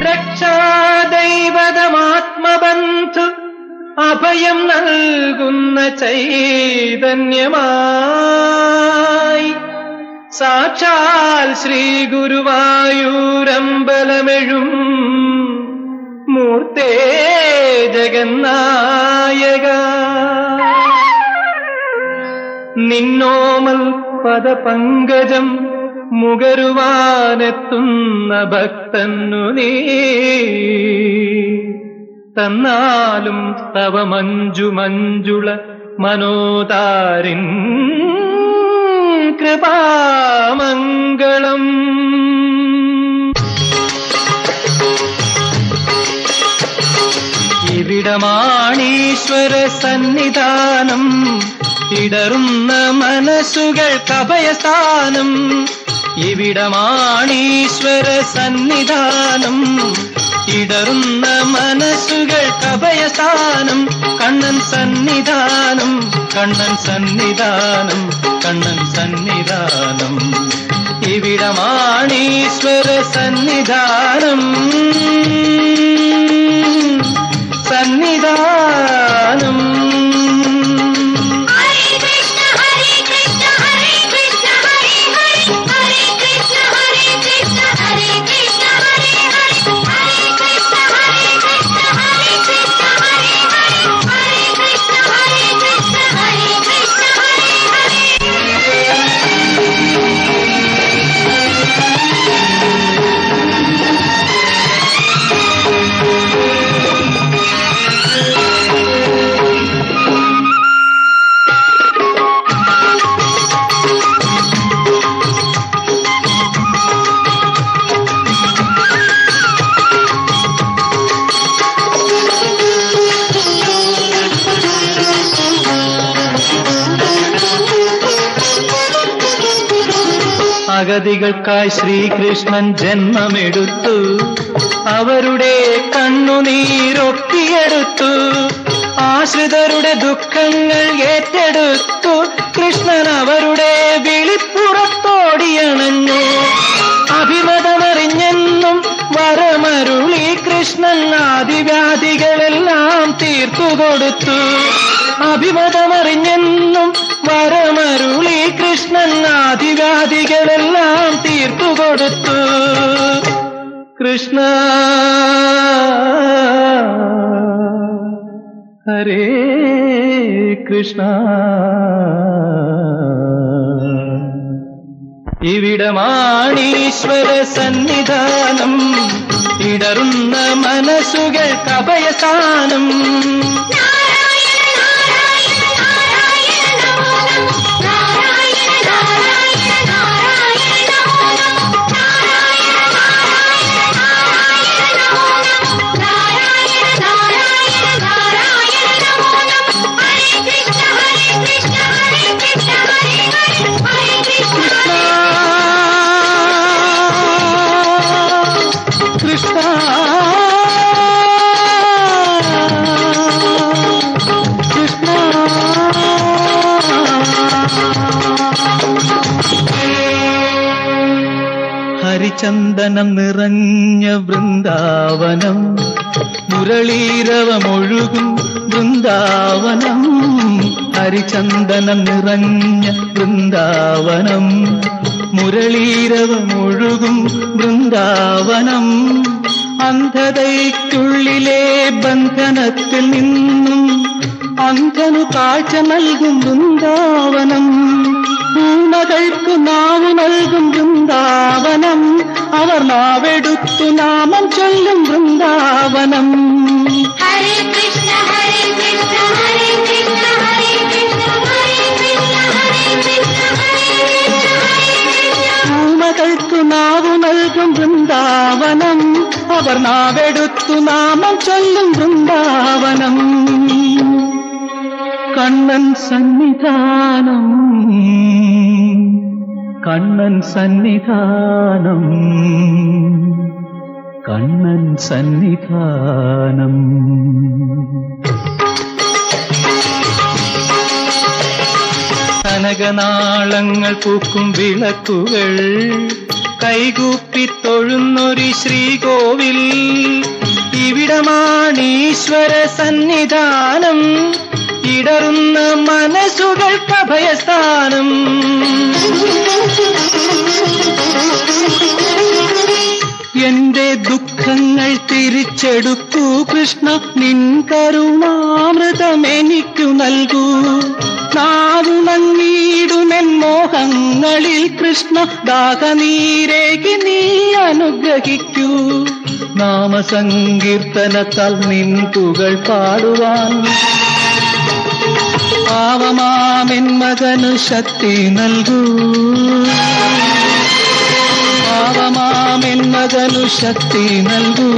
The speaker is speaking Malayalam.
രക്ഷാദൈവതമാത്മബന്ധു അഭയം നൽകുന്ന ചൈതന്യമായി. സാക്ഷാൽ ശ്രീ ഗുരുവായൂരമ്പലമെഴും മൂർത്തേ ജഗന്നായക. നിന്നോമൽ പദപങ്കജം മുകരുവാനെത്തുന്ന ഭക്തന്നു നീ. തന്നാലും തവ മഞ്ജു മഞ്ജുള മനോതാരിൻ കൃപാമംഗളം. ഇവിടമാണീശ്വര സന്നിധാനം. ഇടറുന്ന മനസ്സുകൾ അഭയസ്ഥാനം ഇവിടമാണീശ്വര സന്നിധാനം. ഇടറുന്ന മനസ്സുകൾ കഭയസ്ഥാനം കണ്ണൻ സന്നിധാനം കണ്ണൻ സന്നിധാനം കണ്ണൻ സന്നിധാനം. ഇവിടമാണീശ്വര സന്നിധാനം. സന്നിധാനം. അഗതികൾക്കായി ശ്രീകൃഷ്ണൻ ജന്മമെടുത്തു. അവരുടെ കണ്ണുനീരൊക്കിയെടുത്തു ആശ്രിതരുടെ ദുഃഖങ്ങൾ ഏറ്റെടുത്തു. കൃഷ്ണൻ അവരുടെ വിളിപ്പുറത്തോടിയണഞ്ഞു. അഭിമതമറിഞ്ഞെന്നും വരമരുളി കൃഷ്ണൻ ആദിവ്യാധികളെല്ലാം തീർത്തു കൊടുത്തു അഭിമതമറിഞ്ഞെന്നും തീർത്തു കൊടുത്തു. കൃഷ്ണ ഹരേ കൃഷ്ണ. ഇവിടമാണീശ്വര സന്നിധാനം ഇടറുന്ന മനസ്സുകൾ അഭയസ്ഥാനം ഹരിചന്ദനം നിറഞ്ഞ വൃന്ദാവനം. മുരളീരവമൊഴുകും വൃന്ദാവനം. ഹരിചന്ദനം നിറഞ്ഞ വൃന്ദാവനം. മുരളീരവമൊഴുകും വൃന്ദാവനം. അന്ധതയ്ക്കുള്ളിലെ ബന്ധനത്തിൽ നിന്നും അന്ധനു കാഴ്ച നൽകും വൃന്ദാവനം. ഊണകൾക്കു നാവ് നൽകും വൃന്ദാവനം അവർ നാവെടുത്തു നാമം ചൊല്ലും വൃന്ദാവനം ഹരേ കൃഷ്ണ ഹരേ കൃഷ്ണ ഹരേ കൃഷ്ണ ഹരേ കൃഷ്ണ ഹരേ കൃഷ്ണ ഹരേ കൃഷ്ണ ഹരേ കൃഷ്ണ ഹരേ കൃഷ്ണ ഊമകൾക്കു നാവു നൽകും വൃന്ദാവനം അവർ നാവെടുത്തു നാമം ചൊല്ലും വൃന്ദാവനം കണ്ണൻ സന്നിധാനം കണ്ണൻ സന്നിധാനം. കണ്ണൻ സന്നിധാനം. കനകനാളങ്ങൾ പൂക്കും വിളക്കുകൾ കൈകൂപ്പി തൊഴുന്നൊരു ശ്രീകോവിൽ. ഇവിടമാണീശ്വര സന്നിധാനം. ഇടറുന്ന മനസ്സുകൾക്ക് അഭയസ്ഥാനം എന്റെ ദുഃഖങ്ങൾ തിരിച്ചെടുക്കൂ കൃഷ്ണ നിൻ കരുണാമൃതം എനിക്കു നൽകൂ. നാവുണങ്ങിയിടുമെൻ മോഹങ്ങളിൽ കൃഷ്ണ ദാഹനീരേക്ക് നീ അനുഗ്രഹിക്കൂ. നാമസങ്കീർത്തനത്താൽ നിൻ പുകൾ പാടുവാൻ പാവമാമെൻ മകനു ശക്തി നൽകൂ പാവമാമെൻ മകനു ശക്തി നൽകൂ